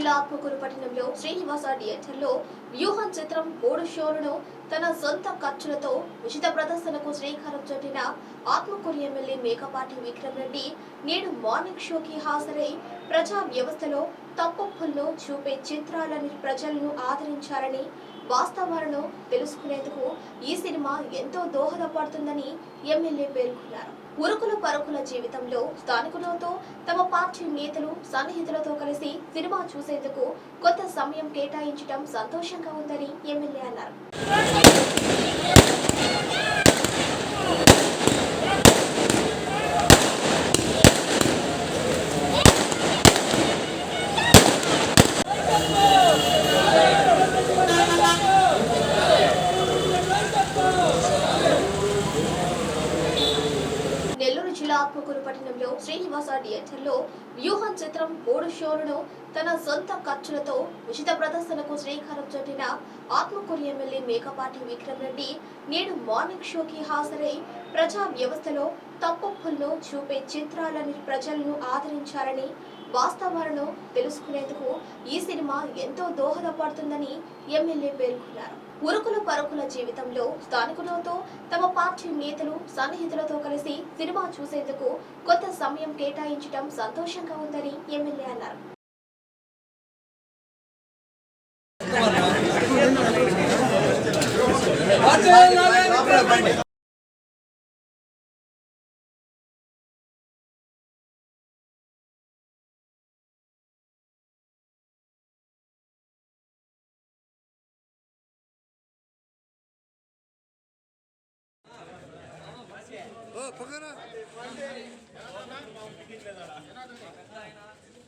జిల్లా ఆత్మకూరు పట్టణంలో శ్రీనివాస థియేటర్లో వ్యూహం చిత్రం మూడు షోలను తన సొంత ఖర్చులతో ఉచిత ప్రదర్శనకు శ్రీకారం చుట్టిన ఆత్మకూరు ఎమ్మెల్యే మేకపాటి విక్రమ్ రెడ్డి నేడు మార్నింగ్ షోకి హాజరై ప్రజా వ్యవస్థలో తప్పులను చూపే చిత్రాలని ప్రజలను ఆదరించాలని వాస్తవాలను తెలుసుకునేందుకు ఈ సినిమా ఎంతో దోహదపడుతుందని ఎమ్మెల్యే పేర్కొన్నారు. ఉరుకుల పరుకుల జీవితంలో స్థానికులతో తమ పార్టీ నేతలు సన్నిహితులతో కలిసి సినిమా చూసేందుకు కొంత సమయం కేటాయించడం సంతోషంగా ఉందని ఎమ్మెల్యే అన్నారు నెల్లూరు జిల్లా ఆత్మకూరు పట్టణంలో శ్రీనివాస థియేటర్లో వ్యూహం చిత్రం మూడు షోలను తన సొంత ఖర్చులతో ఉచిత ప్రదర్శనకు శ్రీకారం చుట్టిన ఆత్మకూరు ఎమ్మెల్యే మేకపాటి విక్రమ్ రెడ్డి నేడు మార్నింగ్ షోకి హాజరై ప్రజా వ్యవస్థలో తప్పులను చూపే చిత్రాలని ప్రజలను ఆదరించాలని వాస్తవాలను తెలుసుకునేందుకు ఈ సినిమా ఎంతో దోహదపడుతుందని ఎమ్మెల్యే పేర్కొన్నారు. ఉరుకుల పరుకుల జీవితంలో స్థానికులతో తమ పార్టీ నేతలు సన్నిహితులతో కలిసి సినిమా చూసేందుకు కొంత సమయం కేటాయించడం సంతోషంగా ఉందని ఎమ్మెల్యే అన్నారు. ¿Por qué?